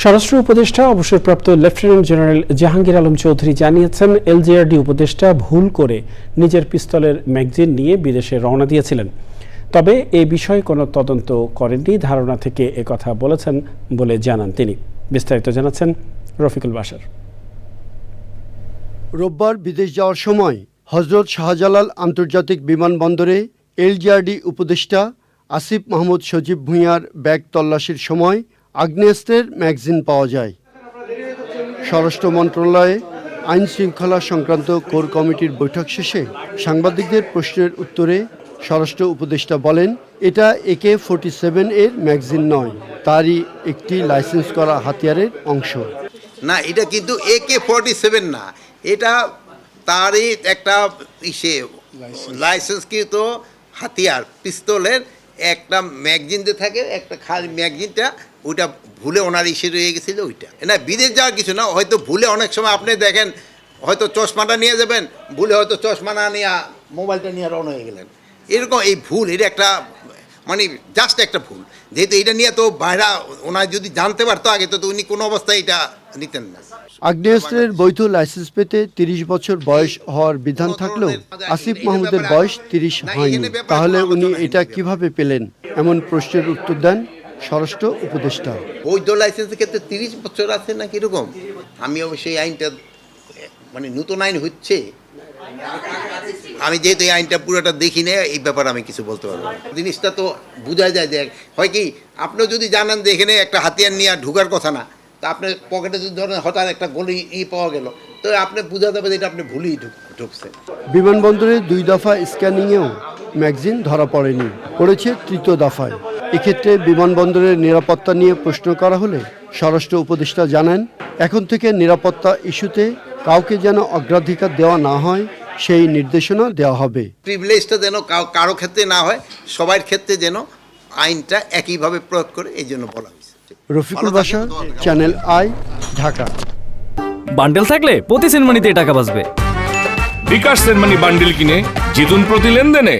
স্বরাষ্ট্র উপদেষ্টা, অবসরপ্রাপ্ত লেফটেন্যান্ট জেনারেল জাহাঙ্গীর আলম চৌধুরী জানিয়েছেন এলজিআরডি উপদেষ্টা ভুল করে নিজের পিস্তলের ম্যাগজিন নিয়ে বিদেশে রওনা দিয়েছিলেন। তবে এ বিষয়ে কোনো তদন্ত করেননি, ধারণা থেকে একথা বলেছেন বলে জানান তিনি। বিস্তারিত জানাচ্ছেন রফিকুল বাসার। রোববার বিদেশ যাওয়ার সময় হজরত শাহজালাল আন্তর্জাতিক বিমানবন্দরে এলজিআরডি উপদেষ্টা আসিফ মাহমুদ সজীব ভূঁইয়ার ব্যাগ তল্লাশির সময় আগ্নেয়াস্ত্রের ম্যাগজিন পাওয়া যায়। স্বরাষ্ট্র মন্ত্রণালয়ে আইন শৃঙ্খলা সংক্রান্ত কোর কমিটির বৈঠক শেষে সাংবাদিকদের প্রশ্নের উত্তরে স্বরাষ্ট্র উপদেষ্টা বলেন এটা একে ফোর্টি সেভেন এর ম্যাগজিন নয় তারই একটি লাইসেন্স করা হাতিয়ারের অংশ। না এটা কিন্তু একে ফর্টি সেভেন না এটা তারই একটা ইসে লাইসেন্সকৃত হাতিয়ার পিস্তলের একটা ম্যাগজিন যে থাকে, একটা খালি ম্যাগজিনটা, ওইটা ভুলে ওনার ইসে রয়ে গেছিল ওইটা। না, বিদেশ যাওয়ার কিছু না, হয়তো ভুলে অনেক সময় আপনি দেখেন, হয়তো চশমাটা নিয়ে যাবেন, ভুলে হয়তো চশমা না নিয়ে মোবাইলটা নিয়ে রওনা হয়ে গেলেন। এরকম এই ভুল, এটা একটা মানে জাস্ট একটা ভুল। যেহেতু এটা নিয়ে তো বাইরা ওনার যদি জানতে পারতো আগে তো উনি কোনো অবস্থায় এটা নিতেন না। আগ্নেয়াস্ত্রের বৈধ লাইসেন্স পেতে তিরিশ বছর বয়স হওয়ার বিধান থাকলেও আসিফ মাহমুদের বয়স তিরিশ হয়নি। তাহলে উনি এটা কীভাবে পেলেন? এমন প্রশ্নের উত্তর দেন স্বরাষ্ট্র উপদেষ্টা। বৈধ লাইসেন্সের ক্ষেত্রে তিরিশ বছর আছে না কীরকম আমি অবশ্যই আইনটা মানে নতুন আইন হচ্ছে। আমি যেহেতু এই আইনটা পুরোটা দেখি না এই ব্যাপারে আমি কিছু বলতে পারব জিনিসটা তো বোঝা যায় যে হয় কি, আপনিও যদি জানেন যে এখানে একটা হাতিয়ার নিয়ে ঢুকার কথা না, তা আপনার পকেটে যদি ধরেন হঠাৎ একটা গলি ই পাওয়া গেল, তো আপনি বোঝা যাবে এটা আপনি ভুলই ঢুক- ঢুকছে বিমানবন্দরে দুই দফা স্ক্যানিংয়েও ম্যাগজিন ধরা পড়েনি, পড়েছে তৃতীয় দফায়। এক্ষেত্রে বিমানবন্দরের নিরাপত্তা নিয়ে প্রশ্ন করা হলে স্বরাষ্ট্র উপদেষ্টা জানান, এখন থেকে নিরাপত্তা ইস্যুতে কাউকে যেন অগ্রাধিকার দেওয়া না হয় সেই নির্দেশনা দেওয়া হবে। প্রিভিলেজটা যেন কারও ক্ষেত্রে না হয় সবার ক্ষেত্রে যেন আইনটা একইভাবে প্রয়োগ করে এই জন্য বলা হয়েছে। রফিকুল বাসা চ্যানেল আই ঢাকা বান্ডেল থাকলে প্রতি সেনমানিতে টাকা বাঁচবে। বিকাশ সেনমানি বান্ডেল কিনে জিতুন প্রতি লেনদেনে।